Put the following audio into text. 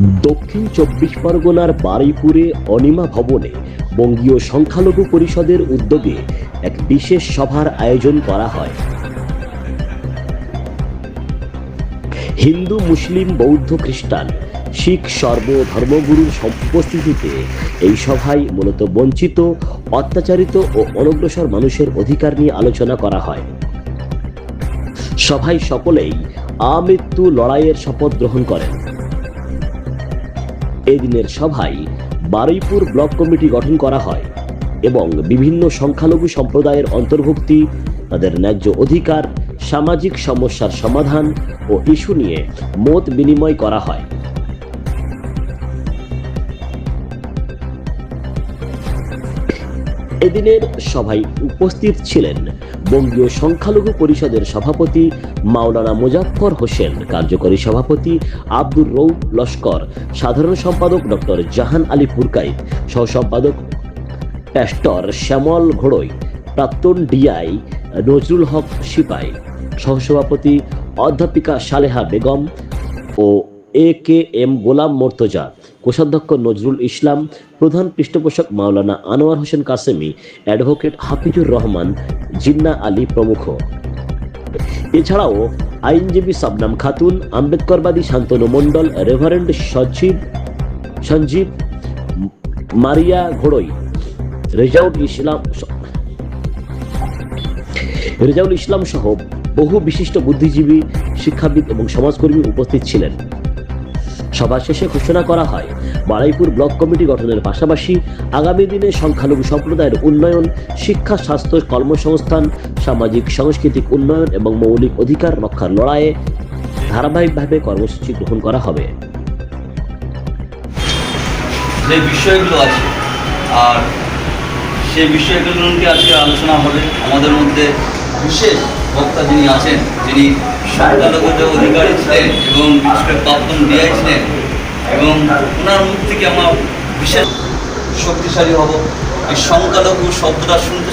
দক্ষিণ চব্বিশ পরগনার বারুইপুরে অনিমা ভবনে বঙ্গীয় সংখ্যালঘু পরিষদের উদ্যোগে এক বিশেষ সভার আয়োজন করা হয়। হিন্দু, মুসলিম, বৌদ্ধ, খ্রিস্টান, শিখ, সর্ব ধর্মগুরুর উপস্থিতিতে এই সভায় মূলত বঞ্চিত, অত্যাচারিত ও অনগ্রসর মানুষের অধিকার নিয়ে আলোচনা করা হয়। সভায় সকলেই আমৃত্যু লড়াইয়ের শপথ গ্রহণ করেন। এই দিনের সভায় বারুইপুর ব্লক কমিটি গঠন করা হয় এবং বিভিন্ন সংখ্যালঘু সম্প্রদায়ের অন্তর্ভুক্তি, তাদের ন্যায্য অধিকার, সামাজিক সমস্যার সমাধান ও ইস্যু নিয়ে মত বিনিময় করা হয়। এদিনের সভায় উপস্থিত ছিলেন বঙ্গীয় সংখ্যালঘু পরিষদের সভাপতি মাওলানা মুজাফফর হোসেন, কার্যকরী সভাপতি আব্দুর রৌফ লস্কর, সাধারণ সম্পাদক ডক্টর জাহান আলী পুরকাইত সহ সম্পাদক প্যাস্টর শ্যামল ঘোড়ই, প্রাক্তন ডিআই নজরুল হক সিপাই, সহসভাপতি অধ্যাপিকা সালেহা বেগম ও A K M Golam Mortoza, কোষাধ্যক্ষ নজরুল ইসলাম, প্রধান পৃষ্ঠপোষক মাওলানা আনোয়ার হোসেন কাসেমি, অ্যাডভোকেট হাফিজুর রহমান, জিন্না আলী প্রমুখ। এছাড়াও আইনজীবী সাবনাম খাতুন, আম্বেদকরবাদী শান্তনু মণ্ডল, রেভারেন্ড সজীব, সঞ্জীব মারিয়া ঘোড়ই, রেজাউল ইসলাম রেজাউল ইসলাম সহ বহু বিশিষ্ট বুদ্ধিজীবী, শিক্ষাবিদ এবং সমাজকর্মী উপস্থিত ছিলেন। সভা শেষে ঘোষণা করা হয়, বারাইপুর ব্লক কমিটি গঠনের পাশাপাশি আগামী দিনে সংখ্যালঘু সম্প্রদায়ের উন্নয়ন, শিক্ষা, স্বাস্থ্য, কর্মসংস্থান, সামাজিক, সাংস্কৃতিক উন্নয়ন এবং মৌলিক অধিকার রক্ষার লড়াইয়ে ধারাবাহিকভাবে কর্মসূচি গ্রহণ করা হবে। যে বিষয়গুলো আছে, আর সেই বিষয়গুলো নিয়ে আজকে আলোচনা হবে আমাদের মধ্যে বিশেষ বক্তা যিনি আছেন, যিনি সংখ্যালঘুদের অধিকারী ছিলেন এবং বিশেষ করে প্রাপ্তন ডিআই ছিলেন এবং ওনার মুখ থেকে আমার বিশেষ শক্তিশালী হব। এই সংখ্যালঘু শব্দটা শুনতে